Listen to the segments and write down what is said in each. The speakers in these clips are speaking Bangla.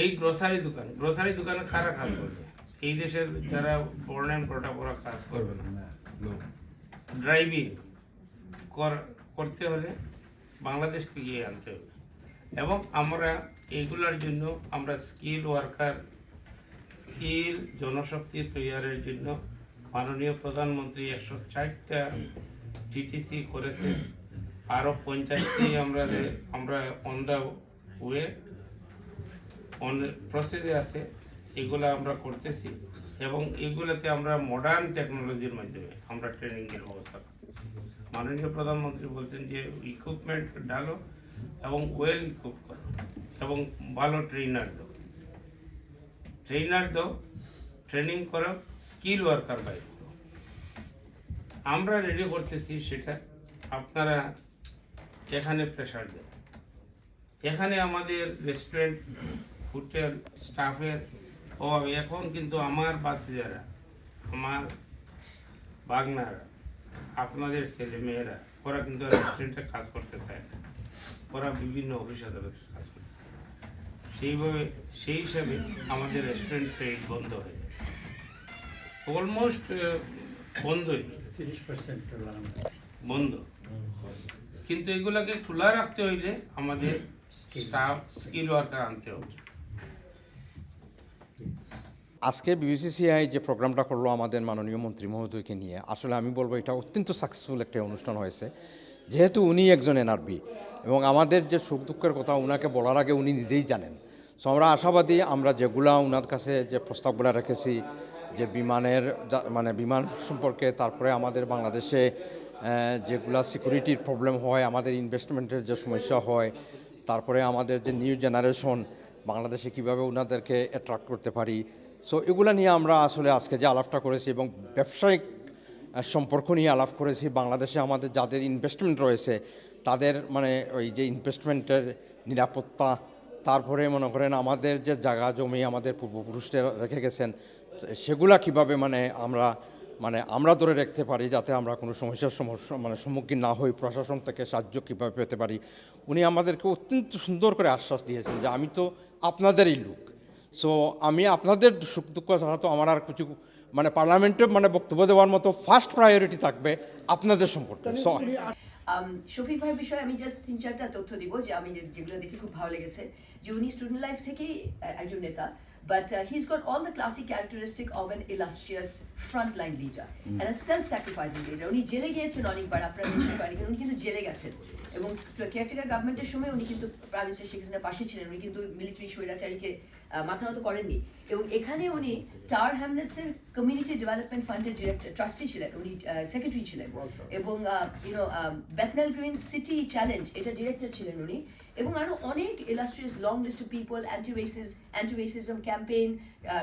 এই গ্রোসারি দোকান গ্রোসারি দোকানে কারা কাজ করবে? এই দেশের যারা বর্ণ অ্যান্ড ওরা কাজ করবে না। ড্রাইভিং করতে হলে বাংলাদেশ থেকে আনতে হবে। এবং আমরা এইগুলোর জন্য আমরা স্কিল ওয়ার্কার স্কিল জনশক্তি তৈয়ারের জন্য মাননীয় প্রধানমন্ত্রী একশো চারটা টিটিসি করেছে। আরও পঞ্চাশটি আমরা আমরা অন দ্য ওয়ে প্রসেসে আছে, এগুলো আমরা করতেছি এবং এগুলোতে আমরা মডার্ন টেকনোলজির মাধ্যমে আমরা ট্রেনিংয়ের ব্যবস্থা করতেছি। মাননীয় প্রধানমন্ত্রী বলছেন যে ইকুইপমেন্ট ডালো এবং ওয়েল ইকুইপ করো এবং ভালো ট্রেনার দাও। ট্রেনার দাও ট্রেনিং করো স্কিল ওয়ার্কার বাইর আমরা রেডি করতেছি সেটা আপনারা এখানে প্রেশার দেন। এখানে আমাদের রেস্টুরেন্ট হোটেল স্টাফের অভাব। এখন কিন্তু আমার বাচ্চারা আমার বাগনারা আপনাদের ছেলে মেয়েরা ওরা কিন্তু রেস্টুরেন্টে কাজ করতে চায় না। ওরা বিভিন্ন অফিস আদালতে কাজ করতে। সেইভাবে সেই হিসাবে আমাদের রেস্টুরেন্ট ট্রেড বন্ধ হয়ে যায়। অলমোস্ট বন্ধই তিরিশ পার্সেন্ট বন্ধ। কিন্তু এগুলাকে খোলা রাখতে হইলে আমাদের স্টাফ স্কিল ওয়ার্কার আনতে হবে। আজকে বিবিসিসিআই যে প্রোগ্রামটা করল আমাদের মাননীয় মন্ত্রী মহোদয়কে নিয়ে, আসলে আমি বলব এটা অত্যন্ত সাকসেসফুল একটা অনুষ্ঠান হয়েছে। যেহেতু উনি একজন এনআরবি এবং আমাদের যে সুখ দুঃখের কথা ওনাকে বলার আগে উনি নিজেই জানেন। সো আমরা আশাবাদী আমরা যেগুলা ওনার কাছে যে প্রস্তাবগুলো রেখেছি, যে বিমানের মানে বিমান সম্পর্কে, তারপরে আমাদের বাংলাদেশে যেগুলা সিকিউরিটির প্রবলেম হয়, আমাদের ইনভেস্টমেন্টের যে সমস্যা হয়, তারপরে আমাদের যে নিউ জেনারেশন বাংলাদেশে কীভাবে ওনাদেরকে অ্যাট্রাক্ট করতে পারি সো এগুলো নিয়ে আমরা আসলে আজকে যে আলাপটা করেছি এবং ব্যবসায়িক সম্পর্ক নিয়ে আলাপ করেছি, বাংলাদেশে আমাদের যাদের ইনভেস্টমেন্ট রয়েছে, তাদের মানে ওই যে ইনভেস্টমেন্টের নিরাপত্তা, তারপরে মনে করেন আমাদের যে জায়গা জমি আমাদের পূর্বপুরুষরা রেখে গেছেন, সেগুলা কীভাবে মানে আমরা মানে আমরা ধরে রাখতে পারি যাতে আমরা কোনো সমস্যার সমস্যা মানে সম্মুখীন না হই, প্রশাসন থেকে সাহায্য কীভাবে পেতে পারি, উনি আমাদেরকে অত্যন্ত সুন্দর করে আশ্বাস দিয়েছেন যে আমি তো আপনাদেরই লোক। সো আমি আপনাদের সুখ দুঃখ ছাড়া তো আমার আর কিছু মানে পার্লামেন্টে মানে বক্তব্য দেওয়ার মতো ফার্স্ট প্রায়োরিটি থাকবে আপনাদের সম্পর্কে। শফিক ভাইয়ের বিষয়ে আমি জাস্ট তিন চারটা তথ্য দিব যে আমি যেগুলো দেখে খুব ভালো লেগেছে। যে উনি স্টুডেন্ট লাইফ থেকেই একজন নেতা but he is got all the classic characteristic of an illustrious front line leader and self sacrificing leader উনি জেলে গিয়েছেন অনেকবার আপনারা নিশ্চয়ই পারেন উনি কিন্তু জেলে গেছেন। এবং কেয়ারটেকার গভর্নমেন্টের সময় উনি কিন্তু প্রাইম মিনিস্টার শেখ হাসিনার পাশে ছিলেন, উনি কিন্তু মিলিটারি স্বৈরাচারীকে মাথা মতো করেননি। এবং এখানে উনি টার হ্যামলেটসের কমিউনিটি ডেভেলপমেন্ট ফান্ডের ডিরেক্টর ট্রাস্টি ছিলেন উনি সেক্রেটারি ছিলেন এবং YONO Bethnal green City Challenge এটা ডিরেক্টর ছিলেন উনি এবং আরও অনেক illustrious long list of people anti racist anti racism campaign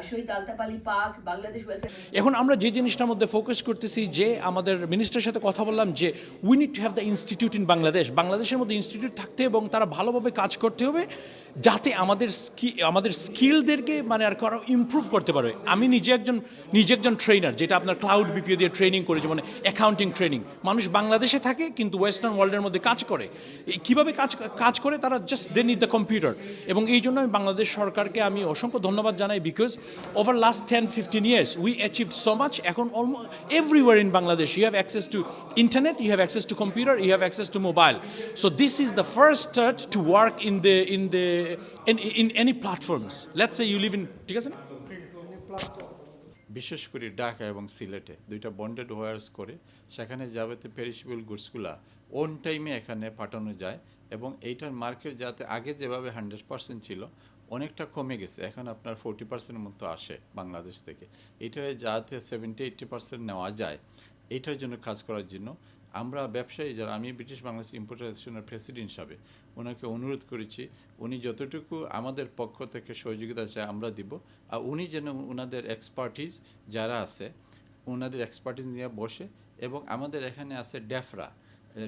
Shahid Altapali পাক বাংলাদেশ ওয়েলফেয়ার এখন আমরা যে জিনিসটার মধ্যে ফোকাস করতেছি যে আমাদের মিনিস্টারের সাথে কথা বললাম যে we need to have the institute in Bangladesh বাংলাদেশের মধ্যে ইনস্টিটিউট থাকতে এবং তারা ভালোভাবে কাজ করতে হবে যাতে আমাদের স্কি আমাদের স্কিলদেরকে মানে আর কারও ইমপ্রুভ করতে পারবে আমি নিজে একজন নিজে একজন ট্রেনার যেটা আপনার ক্লাউড বিপিও দিয়ে ট্রেনিং করে যেমন অ্যাকাউন্টিং ট্রেনিং মানুষ বাংলাদেশে থাকে, কিন্তু ওয়েস্টার্ন ওয়ার্ল্ডের মধ্যে কাজ করে। কীভাবে কাজ কাজ করে? তারা just they need the computer এবং এই জন্য আমি বাংলাদেশ সরকারকে আমি অসংখ্য ধন্যবাদ জানাই because over last ten fifteen years we achieve so much এখন almost everywhere in Bangladesh you have access to internet you have access to computer you have access to mobile so this is the first start to work in the in the in any platforms let's say you live in ঠিক আছে না? বিশেষ করে ঢাকা এবং সিলেটে দুইটা বন্ডেড ওয়ার্স করে সেখানে যাবতীয় পেরিসিবল গুডসগুলা অন টাইমে এখানে পাঠানো যায় এবং এইটার মার্কেট যাতে আগে যেভাবে হান্ড্রেড পার্সেন্ট ছিল অনেকটা কমে গেছে। এখন আপনার ফোর্টি পার্সেন্টের মতো আসে বাংলাদেশ থেকে। এটা যাতে সেভেন্টি এইটটি পার্সেন্ট নেওয়া যায়, এটার জন্য কাজ করার জন্য আমরা ব্যবসায়ী যারা, আমি ব্রিটিশ বাংলাদেশ ইম্পোর্টার অ্যাসোসিয়েশনের প্রেসিডেন্ট হিসাবে ওনাকে অনুরোধ করেছি, উনি যতটুকু আমাদের পক্ষ থেকে সহযোগিতা চায় আমরা দিব, আর উনি যেন ওনাদের এক্সপার্টিজ যারা আছে ওনাদের এক্সপার্টিজ নিয়ে বসে এবং আমাদের এখানে আছে Defra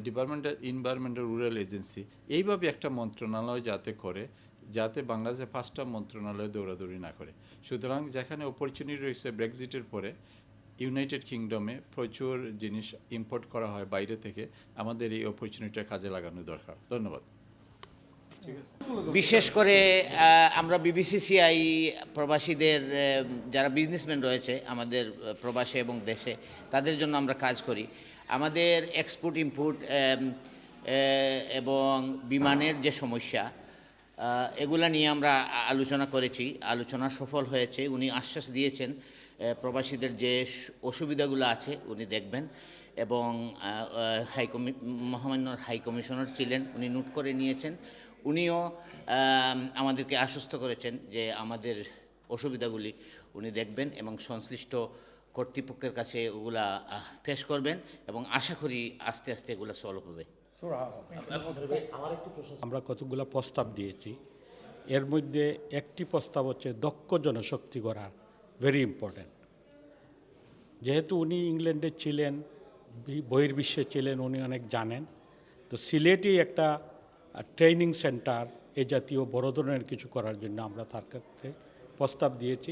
department of environmental rural agency এইভাবে একটা মন্ত্রণালয় যাতে করে, যাতে বাংলাদেশে পাঁচটা মন্ত্রণালয় দৌড়াদৌড়ি না করে। সুতরাং যেখানে অপরচুনিটি রয়েছে ব্রেক্সিটের পরে ইউনাইটেড কিংডমে প্রচুর জিনিস ইম্পোর্ট করা হয় বাইরে থেকে। আমাদের এই অপরচুনিটিটা কাজে লাগানো দরকার। ধন্যবাদ। বিশেষ করে আমরা বিবিসিসিআই প্রবাসীদের যারা বিজনেসম্যান রয়েছে আমাদের প্রবাসে এবং দেশে, তাদের জন্য আমরা কাজ করি। আমাদের এক্সপোর্ট ইম্পোর্ট এবং বিমানের যে সমস্যা এগুলা নিয়ে আমরা আলোচনা করেছি। আলোচনা সফল হয়েছে। উনি আশ্বাস দিয়েছেন প্রবাসীদের যে অসুবিধাগুলো আছে, উনি দেখবেন। এবং হাই কমি মহামান্য হাই কমিশনার ছিলেন, উনি নোট করে নিয়েছেন। উনিও আমাদেরকে আশ্বস্ত করেছেন যে আমাদের অসুবিধাগুলি উনি দেখবেন এবং সংশ্লিষ্ট কর্তৃপক্ষের কাছে ওগুলা পেশ করবেন এবং আশা করি আস্তে আস্তে এগুলো সলভ হবে। আমরা কতগুলো প্রস্তাব দিয়েছি। এর মধ্যে একটি প্রস্তাব হচ্ছে দক্ষ জনশক্তি করা ভেরি ইম্পর্ট্যান্ট যেহেতু উনি ইংল্যান্ডে ছিলেন বহির্বিশ্বে ছিলেন উনি অনেক জানেন। তো সিলেটে একটা ট্রেনিং সেন্টার এ জাতীয় বড় ধরনের কিছু করার জন্য আমরা তার কাছে প্রস্তাব দিয়েছি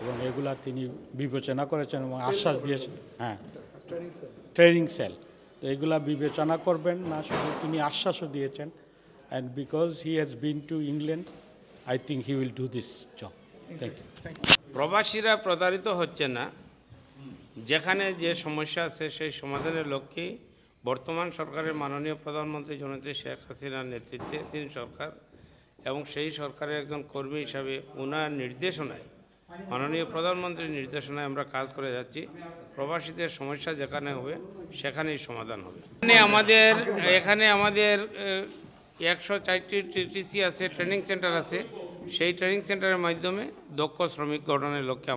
এবং এগুলা তিনি বিবেচনা করেছেন এবং আশ্বাস দিয়েছেন। হ্যাঁ। ট্রেনিং সেল তো এগুলা বিবেচনা করবেন না শুধু তিনি আশ্বাসও দিয়েছেন। And because he has been to England I think he will do this job thank you প্রবাসীরা প্রতারিত হচ্ছে না। যেখানে যে সমস্যা আছে, সেই সমাধানের লক্ষ্যে বর্তমান সরকারের মাননীয় প্রধানমন্ত্রী জননেত্রী শেখ হাসিনার নেতৃত্বে তিনি সরকার এবং সেই সরকারের একজন কর্মী হিসাবে ওনার নির্দেশনায়, মাননীয় প্রধানমন্ত্রীর নির্দেশনায় আমরা কাজ করে যাচ্ছি। প্রবাসীদের সমস্যা যেখানে হবে, সেখানেই সমাধান হবে। এখানে আমাদের এখানে আমাদের একশো চারটি টিটিসি আছে, ট্রেনিং সেন্টার আছে। সেই ট্রেনিং সেন্টারের মাধ্যমে দক্ষ শ্রমিক গঠনের লক্ষ্যে